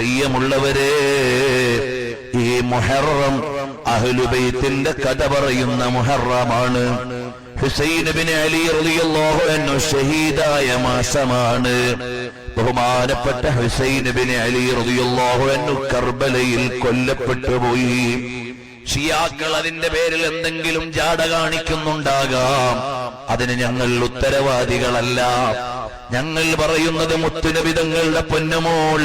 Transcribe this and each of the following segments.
പ്രിയമുള്ളവരെ ഈ മുഹറം അഹ്ലുബൈത്തിന്റെ കഥ പറയുന്ന മുഹറമാണ്. ഹുസൈൻ ബിൻ അലി റളിയല്ലാഹു അൻഹു ഷഹീദായ മാസമാണ്. ബഹുമാനപ്പെട്ട ഹുസൈൻ ബിൻ അലി റളിയല്ലാഹു അൻഹു കർബലയിൽ കൊല്ലപ്പെട്ടു പോയി. ഷിയാക്കൾ അതിന്റെ പേരിൽ എന്തെങ്കിലും ജാട കാണിക്കുന്നുണ്ടാകാം. അതിന് ഞങ്ങൾ ഉത്തരവാദികളല്ല. ഞങ്ങൾ പറയുന്നത് മുത്തുനബിതങ്ങളുടെ പൊന്നുമോൾ.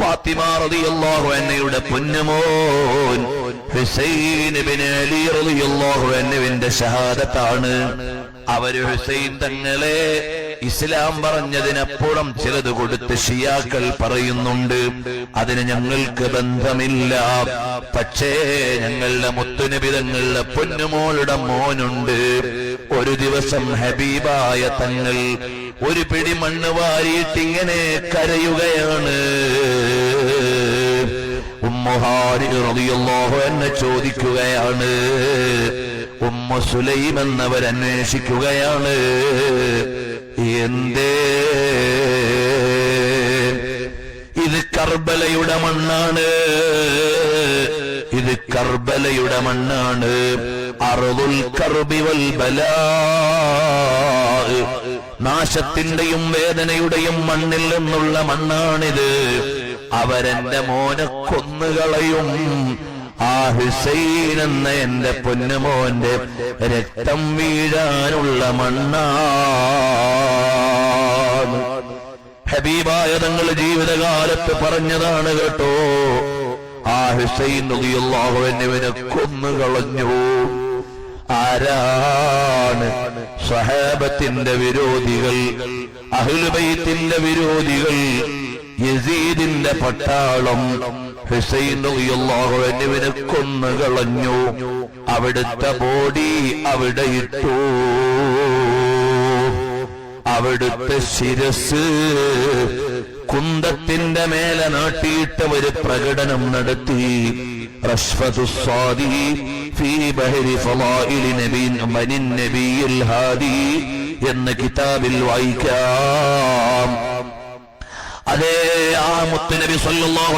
ഫാത്തിമ റളിയല്ലാഹു അൻഹയുടെ പൊന്നുമോൻ. ഹുസൈൻ അലി റളിയല്ലാഹു അൻഹുവിന്റെ ഷഹാദത്താണ് അവർ ഹുസൈൻ തങ്ങളെ ഇസ്ലാം പറഞ്ഞതിനപ്പുറം ചിലത് കൊടുത്ത് ഷിയാക്കൾ പറയുന്നുണ്ട്. അതിന് ഞങ്ങൾക്ക് ബന്ധമില്ല. പക്ഷേ ഞങ്ങളുടെ മുത്തുനിബിതങ്ങളുടെ പൊന്നുമോളുടെ മോനുണ്ട്. ഒരു ദിവസം ഹബീബായ തങ്ങൾ ഒരു പിടി മണ്ണ് വാരിയിട്ടിങ്ങനെ കരയുകയാണ്. എന്നെ ചോദിക്കുകയാണ് ഉമ്മ സുലൈം എന്നവർ അന്വേഷിക്കുകയാണ് എന്തേ? ഇത് കർബലയുടെ മണ്ണാണ്. ഇത് കർബലയുടെ മണ്ണാണ്. അറുതുൽ കർബിവൽ ബലാ. നാശത്തിന്റെയും വേദനയുടെയും മണ്ണിൽ നിന്നുള്ള മണ്ണാണിത്. അവരെന്റെ മോനെ കൊന്നുകളയും ആ ഹുസൈൻ എന്ന എന്റെ പൊന്നുമോന്റെ രക്തം വീഴാനുള്ള മണ്ണാണ്. ഹബീബായ തങ്ങൾ ജീവിതകാലത്ത് പറഞ്ഞതാണ് കേട്ടോ. ആ ഹുസൈൻ റളിയല്ലാഹു അൻഹുവിനെ കൊന്നുകളഞ്ഞു ആരാണ് സഹാബത്തിന്റെ വിരോധികൾ അഹ്ലുബൈത്തിന്റെ വിരോധികൾ യസീദിന്റെ പട്ടാളം ഹുസൈൻ റളിയല്ലാഹു അൻഹുവിനെ കൊന്നുകളഞ്ഞു അവിടുത്തെ ബോഡി അവിടെ ഇട്ടു. അവിടുത്തെ ശിരസ് കുന്തത്തിന്റെ മേലെ നാട്ടിയിട്ട് ഒരു പ്രകടനം നടത്തി. എന്ന കിതാബിൽ വായിക്കാം. അതേ ആ മുത്തുനബി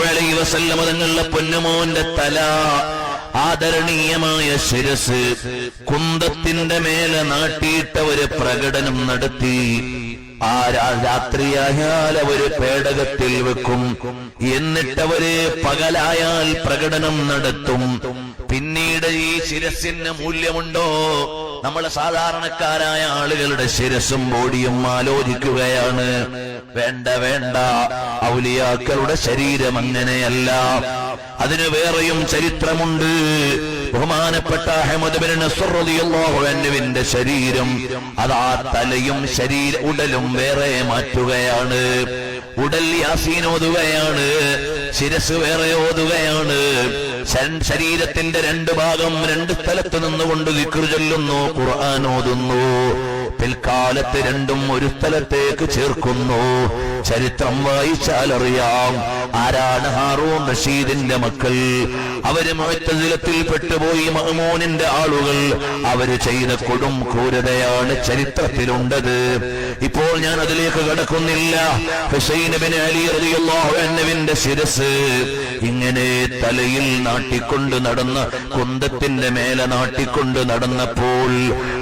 അലൈഹി വസല്ലം തങ്ങളുടെ പൊന്നുമോന്റെ തല ആദരണീയമായ ശിരസ് കുന്തത്തിന്റെ മേലെ നാട്ടിയിട്ട ഒരു പ്രകടനം നടത്തി. ആ രാത്രിയായാൽ അവർ പേടകത്തിൽ വെക്കും. എന്നിട്ടവര് പകലായാൽ പ്രകടനം നടത്തും. പിന്നീട് ഈ ശിരസിന് മൂല്യമുണ്ടോ? നമ്മൾ സാധാരണക്കാരായ ആളുകളുടെ ശിരസും ബോഡിയും ആലോചിക്കുകയാണ്. വേണ്ട വേണ്ട. ഔലിയാക്കളുടെ ശരീരം അങ്ങനെയല്ല. അതിന് വേറെയും ചരിത്രമുണ്ട്. ബഹുമാനപ്പെട്ട അഹമ്മദ് ബിൻ നസ്ർ റളിയല്ലാഹു ശരീരം അതാ തലയും ശരീര ഉടലും വേറെ മാറ്റുകയാണ്. ഉടൽ യാസീൻ ഓതുകയാണ്. ശിരസ് വേറെ ഓതുകയാണ്. ശരീരത്തിന്റെ രണ്ട് ഭാഗം രണ്ട് സ്ഥലത്ത് നിന്നുകൊണ്ട് വിക്രു ചൊല്ലുന്നു ഖുർആൻ ഓതുന്നു. പിൽക്കാലത്ത് രണ്ടും ഒരു സ്ഥലത്തേക്ക് ചേർക്കുന്നു. ചരിത്രം വായിച്ചാൽ അറിയാം ആരാണ് ഹാറൂൺ റഷീദിന്റെ മക്കൾ. അവർ മുഴത്തതിലത്തിൽ പെട്ടുപോയി മഹമൂനിന്റെ ആളുകൾ. അവർ ചെയ്ത കൊടും ക്രൂരതയാണ് ചരിത്രത്തിലുണ്ടത്. ഇപ്പോൾ ഞാൻ അതിലേക്ക് കടക്കുന്നില്ല. ഹുസൈൻ ബിൻ അലി ശിരസ് ഇങ്ങനെ തലയിൽ നാട്ടിക്കൊണ്ട് നടന്ന കുന്തത്തിന്റെ മേലെ നാട്ടിക്കൊണ്ട് നടന്നപ്പോൾ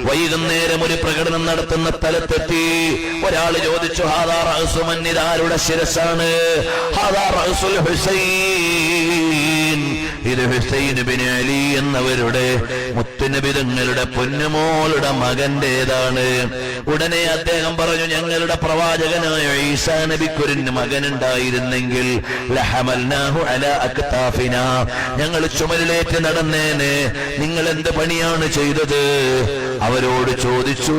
വൈകുന്നേരം ഒരു പ്രകടനം നടത്തുന്ന സ്ഥലത്തെത്തി. ഒരാൾ ചോദിച്ചു ഹാദാ റഹ്സുമൻ ഇതാരുടെ ശിരസാണ്? ഹാദാ ഹസുൽ ഹുസൈൻ. ഇത് ഹുസൈൻ ബിൻ അലി എന്നവരുടെ മുത്തുനബിതങ്ങളുടെ പൊന്നുമോളുടെ മകന്റേതാണ് ഉടനെ അദ്ദേഹം പറഞ്ഞു ഞങ്ങളുടെ പ്രവാചകനായ ഈസാ നബിക്കൊരു മകനുണ്ടായിരുന്നെങ്കിൽ ഞങ്ങൾ ചുമലിലേറ്റ് നടന്നേനെ. നിങ്ങൾ എന്ത് പണിയാണ് ചെയ്തത്? അവരോട് ചോദിച്ചു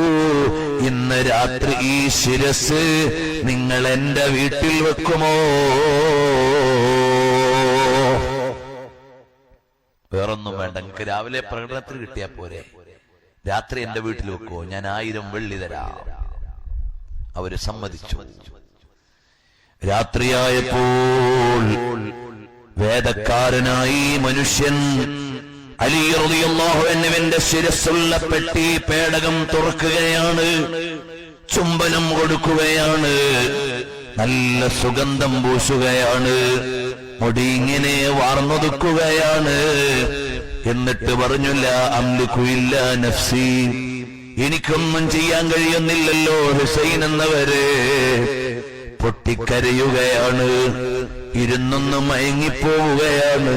ഇന്ന് രാത്രി ഈ ശിരസ് നിങ്ങൾ എന്റെ വീട്ടിൽ വെക്കുമോ? വേണ്ട രാവിലെ പ്രകടനത്തിൽ കിട്ടിയാ പോരെ. രാത്രി എന്റെ വീട്ടിൽ വെക്കോ ഞാൻ ആയിരം വെള്ളി തരാം. അവർ സമ്മതിച്ചു. രാത്രിയായപ്പോൾ വേദക്കാരനായി മനുഷ്യൻ അലി റളിയല്ലാഹു അൻഹുവിന്റെ ശിരസ്സുള്ള പെട്ടി പേടകം തുറക്കുകയാണ് ചുംബനം കൊടുക്കുകയാണ് നല്ല സുഗന്ധം പൂശുകയാണ് മുടി ഇങ്ങനെ വാർന്നൊതുക്കുകയാണ്. എന്നിട്ട് പറഞ്ഞില്ല അമ്ലിക്കുയില്ല നഫ്സി. എനിക്കൊന്നും ചെയ്യാൻ കഴിയുന്നില്ലല്ലോ ഹുസൈൻ എന്നവരെ. പൊട്ടിക്കരയുകയാണ് ഇരുന്നൊന്ന് മയങ്ങിപ്പോവുകയാണ്.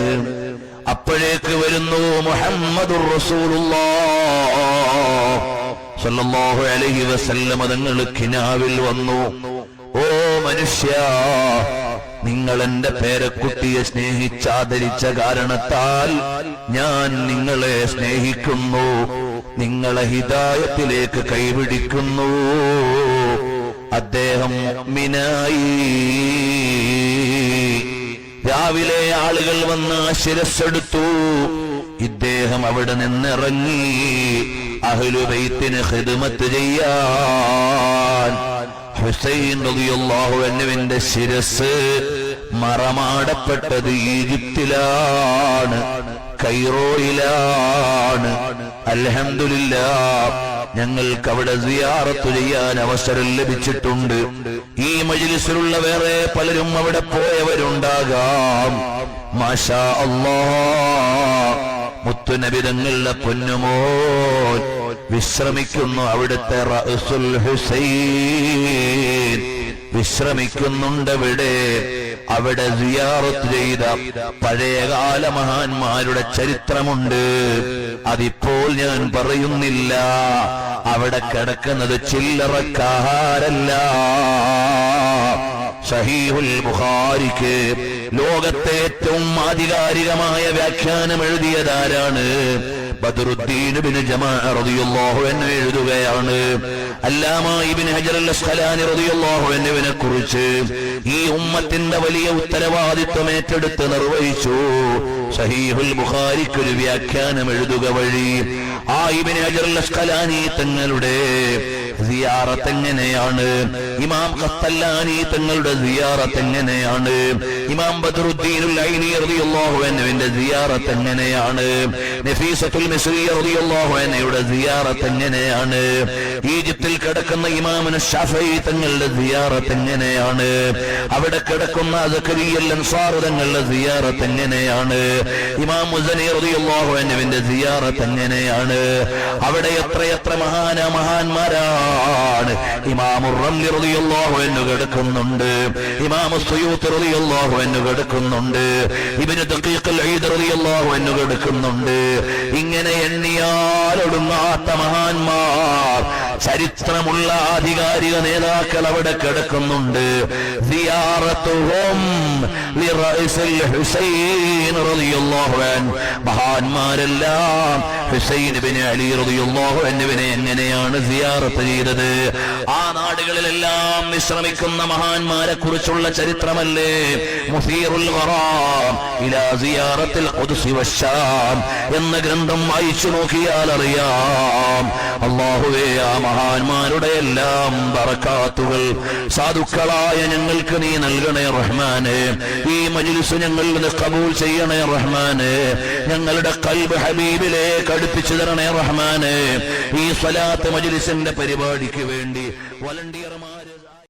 അപ്പോഴേക്ക് വരുന്നു മുഹമ്മദ് റസൂലുള്ളാഹ്. അലൈഹി വസല്ലം അതങ്ങൾ കിനാവിൽ വന്നു. ഓ മനുഷ്യ നിങ്ങൾ എന്റെ പേരക്കുട്ടിയെ സ്നേഹിച്ചാദരിച്ച കാരണത്താൽ ഞാൻ നിങ്ങളെ സ്നേഹിക്കുന്നു നിങ്ങളെ ഹിതായത്തിലേക്ക് കൈപിടിക്കുന്നു. അദ്ദേഹം മിനായി. രാവിലെ ആളുകൾ വന്ന് ശിരസ്സെടുത്തു. ഇദ്ദേഹം അവിടെ നിന്നിറങ്ങി. അഹ്ലുബൈത്തിന് ഹിദ്മത്ത് ചെയ്യാൻ ഹുസൈൻ ശിരസ് മറമാടപ്പെട്ടത് ഈജിപ്തിലാണ് കൈറോയിലാണ്. അലഹമില്ല ഞങ്ങൾക്ക് അവിടെ സിയാറത്തു ചെയ്യാൻ അവസരം ലഭിച്ചിട്ടുണ്ട്. ഈ മജിലിസിലുള്ള വേറെ പലരും അവിടെ പോയവരുണ്ടാകാം. മാഷാ അല്ലാ മുത്തുനബിതങ്ങളുടെ പൊന്നുമോൻ വിശ്രമിക്കുന്നു അവിടുത്തെ റസുൽ ഹുസൈൻ. വിശ്രമിക്കുന്നുണ്ടവിടെ അവിടെ. സിയാറത്ത് ചെയ്ത പഴയകാല മഹാന്മാരുടെ ചരിത്രമുണ്ട്. അതിപ്പോൾ ഞാൻ പറയുന്നില്ല. അവിടെ കിടക്കുന്നത് ചില്ലറക്കാരല്ല. ഷഹീഹുൽ ബുഖാരിക്ക് ലോകത്തെ ഏറ്റവും ആധികാരികമായ വ്യാഖ്യാനം എഴുതിയതാരാണ്? ബദറുദ്ദീൻ ബിൻ ജമാഅ റളിയല്ലാഹു അൻഹു എഴുതുകയാണ്. അല്ലാമ ഇബ്നു ഹജർ അൽ അസ്ഖലാനി റളിയല്ലാഹു അൻഹുവിനെ കുറിച്ച് ഈ ഉമ്മത്തിന്റെ വലിയ ഉത്തരവാദിത്വം ഏറ്റെടുത്ത് നിർവഹിച്ചു. സഹീഹുൽ ബുഖാരിക്ക് ഒരു വ്യാഖ്യാനം എഴുതുക വഴി ആ ഇബ്നു ഹജർ അൽ അസ്ഖലാനി തങ്ങളുടെ സിയാറത്ത് എങ്ങനെയാണ്? ഇമാം ഖത്തല്ലാനി തങ്ങളുടെ സിയാറത്ത് എങ്ങനെയാണ്? ഇമാം റളിയല്ലാഹു അൻഹുവിന്റെ സിയാറത്ത് എങ്ങനെയാണ്? എങ്ങനെയാണ് ഈജിപ്തിൽ കിടക്കുന്ന ഇമാമിന് ഷഫൈ തങ്ങളുടെ സിയാറത്ത് എങ്ങനെയാണ് അവിടെ കിടക്കുന്ന സക്കരിയൽ അൻസാർ തങ്ങളുടെ സിയാറത്ത് എങ്ങനെയാണ് ഇമാം മുസനി റളിയല്ലാഹു അൻഹുവിന്റെ സിയാറത്ത് എങ്ങനെയാണ് അവിടെ എത്രയെത്ര മഹാന മഹാന്മാരാണ് അൻഹു കിടക്കുന്നുണ്ട്. ഇമാം സുയൂത്ത് റളിയല്ലാഹു അൻഹു കിടക്കുന്നുണ്ട്. ഇവന് റളിയല്ലാഹു അൻഹു കിടക്കുന്നുണ്ട്. ഇങ്ങനെ എണ്ണിയാലൊടുങ്ങാത്ത മഹാന്മാർ. ചരിത്രമുള്ള ആധികാരിക നേതാക്കൾ അവിടെ കിടക്കുന്നുണ്ട്. മഹാന്മാരെല്ലാം ഹുസൈൻ ബിൻ അലി അൻഹുവിനെ എങ്ങനെയാണ് സിയാറത്ത് ചെയ്തത്? ആ നാടുകളിലെല്ലാം വിശ്രമിക്കുന്ന മഹാന്മാരെ കുറിച്ചുള്ള ചരിത്രമല്ലേ? മുസീറുൽ സിയാറത്തിൽ എന്ന ഗ്രന്ഥം വായിച്ചു നോക്കിയാൽ അറിയാം അള്ളാഹുവേ ആ മഹാന്മാരുടെ എല്ലാം ബറക്കാത്തുകൾ. സാധുക്കളായ ഞങ്ങൾക്ക് നീ നൽകണേ റഹ്മാനെ. ഈ മജ്ലിസ് ഞങ്ങൾ കബൂൽ ചെയ്യണേ റഹ്മാനെ. ഞങ്ങളുടെ കൽബ് ഹബീബിലേക്ക് അടുപ്പിച്ചു തരണേ റഹ്മാനെ. ഈ സ്വലാത്ത് മജ്ലിസിന്റെ പരിപാടിക്ക് വേണ്ടി വളണ്ടിയർമാർ